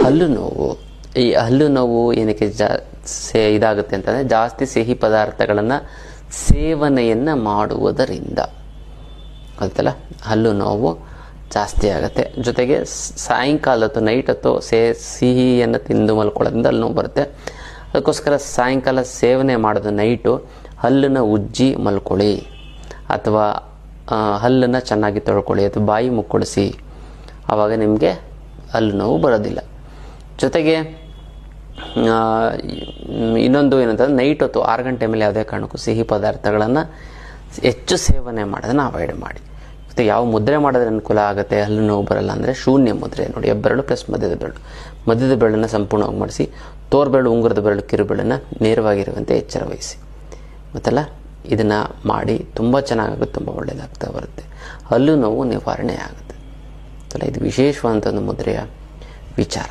ಹಲ್ಲು ನೋವು. ಈ ಹಲ್ಲು ನೋವು ಏನಕ್ಕೆ ಜಾ, ಸೇ, ಇದಾಗುತ್ತೆ ಅಂತಂದರೆ ಜಾಸ್ತಿ ಸಿಹಿ ಪದಾರ್ಥಗಳನ್ನು ಸೇವನೆಯನ್ನು ಮಾಡುವುದರಿಂದ. ಗೊತ್ತಲ್ಲ? ಹಲ್ಲು ನೋವು ಜಾಸ್ತಿ ಆಗುತ್ತೆ. ಜೊತೆಗೆ ಸಾಯಂಕಾಲ ಹೊತ್ತು, ನೈಟ್ ಹೊತ್ತು ಸೇ, ಸಿಹಿಯನ್ನು ತಿಂದು ಮಲ್ಕೊಳ್ಳೋದ್ರಿಂದ ಅಲ್ಲಿ ನೋವು ಬರುತ್ತೆ. ಅದಕ್ಕೋಸ್ಕರ ಸಾಯಂಕಾಲ ಸೇವನೆ ಮಾಡೋದು ನೈಟು, ಹಲ್ಲನ್ನು ಉಜ್ಜಿ ಮಲ್ಕೊಳ್ಳಿ. ಅಥವಾ ಹಲ್ಲನ್ನು ಚೆನ್ನಾಗಿ ತೊಳ್ಕೊಳ್ಳಿ. ಅಥವಾ ಬಾಯಿ ಮುಕ್ಕೊಳಿಸಿ. ಆವಾಗ ನಿಮಗೆ ಹಲ್ಲು ನೋವು ಬರೋದಿಲ್ಲ. ಜೊತೆಗೆ ಇನ್ನೊಂದು ಏನಂತಂದ್ರೆ ನೈಟ್ ಹೊತ್ತು ಆರು ಗಂಟೆ ಮೇಲೆ ಯಾವುದೇ ಕಾರಣಕ್ಕೂ ಸಿಹಿ ಪದಾರ್ಥಗಳನ್ನು ಹೆಚ್ಚು ಸೇವನೆ ಮಾಡೋದನ್ನು ಅವಾಯ್ಡ್ ಮಾಡಿ. ಮತ್ತು ಯಾವ ಮುದ್ರೆ ಮಾಡಿದ್ರೆ ಅನುಕೂಲ ಆಗುತ್ತೆ, ಹಲ್ಲು ನೋವು ಬರಲ್ಲ ಅಂದರೆ ಶೂನ್ಯ ಮುದ್ರೆ ನೋಡಿ, ಹೆಬ್ಬೆರಳು ಪ್ಲಸ್ ಮಧ್ಯದ ಬೆರಳು. ಮಧ್ಯದ ಬೆರಳನ್ನು ಸಂಪೂರ್ಣವಾಗಿ ಮಾಡಿಸಿ ತೋರ್ಬೆರಳು ಉಂಗುರದ ಬೆರಳು ಕಿರುಬೆರಳನ್ನು ನೇರವಾಗಿರುವಂತೆ ಎಚ್ಚರ ವಹಿಸಿ. ಮತ್ತಲ್ಲ, ಇದನ್ನು ಮಾಡಿ ತುಂಬ ಚೆನ್ನಾಗಾಗುತ್ತೆ, ತುಂಬ ಒಳ್ಳೆಯದಾಗ್ತಾ ಬರುತ್ತೆ. ಹಲ್ಲು ನೋವು ನಿವಾರಣೆ ಆಗುತ್ತೆ. ಅಲ್ಲ ಇದು ವಿಶೇಷವಾದಂಥ ಒಂದು ಮುದ್ರೆಯ ವಿಚಾರ.